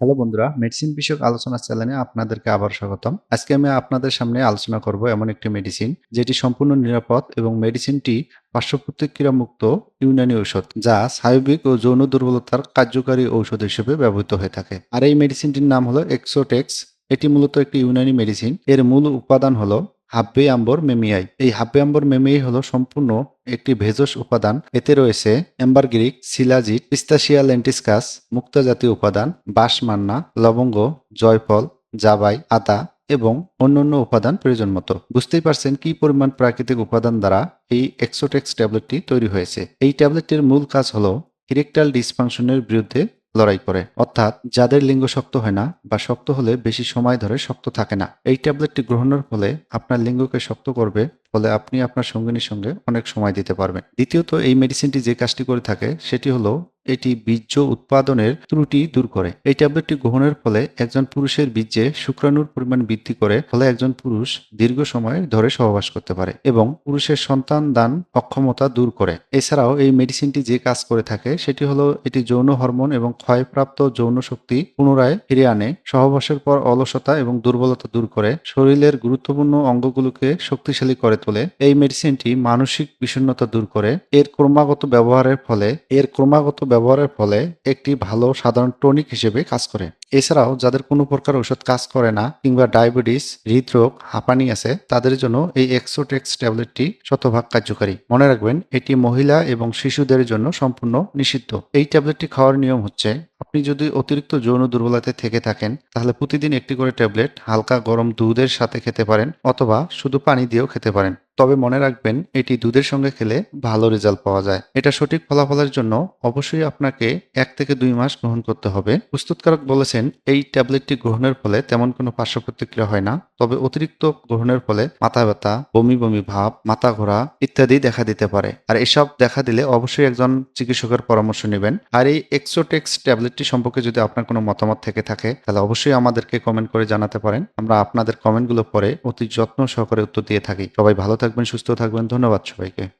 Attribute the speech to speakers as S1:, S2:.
S1: Hello বন্ধুরা medicine বিষয়ক আলোচনা চ্যানেলে আপনাদেরকে আবার স্বাগতম। আজকে আমি আপনাদের সামনে আলোচনা করব এমন একটি মেডিসিন যেটি সম্পূর্ণ নিরাপদ এবং মেডিসিনটি পার্শ্বপ্রতিক্রিয়া মুক্ত ইউনানি ঔষধ, যা স্নায়বিক ও যৌন দুর্বলতার কার্যকারী ঔষধ হিসেবে ব্যবহৃত হয়ে থাকে। আর এই মেডিসিনটির নাম হলো এক্সোটেক্স এটি মূলত একটি ইউনানি মেডিসিন এর মূল উপাদান হলো হাব্বে আম্বর মেমিয়াই। এই হাব্বে আম্বর মেমিয়াই হলো সম্পূর্ণ একটি ভেষজ উপাদান। এতে রয়েছে অ্যাম্বারগিরিক সিলাজিট পিস্তাশিয়া লেন্টিসকাস, মুক্তা জাতীয় উপাদান, বাঁশমান্না, লবঙ্গ, জয়ফল, জাবাই, আতা এবং অন্যান্য উপাদান প্রয়োজন মতো। বুঝতেই পারছেন কি পরিমাণ প্রাকৃতিক উপাদান দ্বারা এই এক্সোটেক্স ট্যাবলেটটি তৈরি হয়েছে। এই ট্যাবলেটটির মূল কাজ হলো ইরেকটাল ডিসফাংশনের বিরুদ্ধে লড়াই করে। অর্থাৎ যাদের লিঙ্গ শক্ত হয় না বা শক্ত হলে বেশি সময় ধরে শক্ত থাকে না। এই ট্যাবলেটটি গ্রহণের ফলে আপনার লিঙ্গকে শক্ত করবে ফলে আপনি আপনার সঙ্গিনীর সঙ্গে অনেক সময় দিতে পারবেন। দ্বিতীয়ত, এই মেডিসিনটি যে কাজটি করে থাকে, সেটি হলো এটি বীর্য উৎপাদনের ত্রুটি দূর করে। এই ট্যাবলেটটি গ্রহণের ফলে একজন পুরুষের বীর্যে শুক্রাণুর পরিমাণ বৃদ্ধি করে, ফলে একজন পুরুষ দীর্ঘ সময় ধরে সহবাস করতে পারে এবং পুরুষের সন্তান দান অক্ষমতা দূর করে। এছাড়াও, এই মেডিসিনটি যে কাজ করে থাকে, সেটি হলো এটি যৌন হরমোন এবং ক্ষয়প্রাপ্ত যৌন শক্তি পুনরায় ফিরে আনে, সহবাসের পর অলসতা এবং দুর্বলতা দূর করে, শরীরের গুরুত্বপূর্ণ অঙ্গগুলোকে শক্তিশালী করে তোলে এই মেডিসিনটি মানসিক বিষণ্নতা দূর করে। এর ক্রমাগত ব্যবহারের ফলে, এর ক্রমাগত ব্যবহারের ফলে একটি ভালো সাধারণ টনিক হিসেবে কাজ করে। এছাড়াও যাদের কোনো প্রকার ওষুধ কাজ করে না, কিংবা ডায়াবেটিস, হৃদরোগ, হাঁপানি আছে, তাদের জন্য এই এক্সোটেক্স ট্যাবলেটটি শতভাগ কার্যকারী। মনে রাখবেন, এটি মহিলা এবং শিশুদের জন্য সম্পূর্ণ নিষিদ্ধ। এই ট্যাবলেটটি খাওয়ার নিয়ম হচ্ছে, আপনি যদি অতিরিক্ত যৌন দুর্বলতায় থেকে থাকেন, তাহলে প্রতিদিন একটি করে ট্যাবলেট হালকা গরম দুধের সাথে খেতে পারেন, অথবা শুধু পানি দিয়েও খেতে পারেন। তবে মনে রাখবেন, এটি দুধের সঙ্গে খেলে ভালো রেজাল্ট পাওয়া যায়। এটা সঠিক ফলাফলের জন্য অবশ্যই আপনাকে এক থেকে দুই মাস গ্রহণ করতে হবে। প্রস্তুতকারক বলেছেন, এই ট্যাবলেটটি গ্রহণের ফলে তেমন কোনো পার্শ্ব প্রতিক্রিয়া হয় না। তবে অতিরিক্ত গ্রহণের ফলে মাথা ব্যথা, বমি বমি ভাব, মাথা ঘোরা ইত্যাদি দেখা দিতে পারে। আর এসব দেখা দিলে অবশ্যই একজন চিকিৎসকের পরামর্শ নেবেন। আর এই এক্সোটেক্স ট্যাবলেটটি সম্পর্কে যদি আপনার কোনো মতামত থেকে থাকে, তাহলে অবশ্যই আমাদেরকে কমেন্ট করে জানাতে পারেন। আমরা আপনাদের কমেন্টগুলো পরে অতি যত্ন সহকারে উত্তর দিয়ে থাকি। সবাই ভালো থাকবেন সুস্থ থাকবেন। ধন্যবাদ সবাইকে।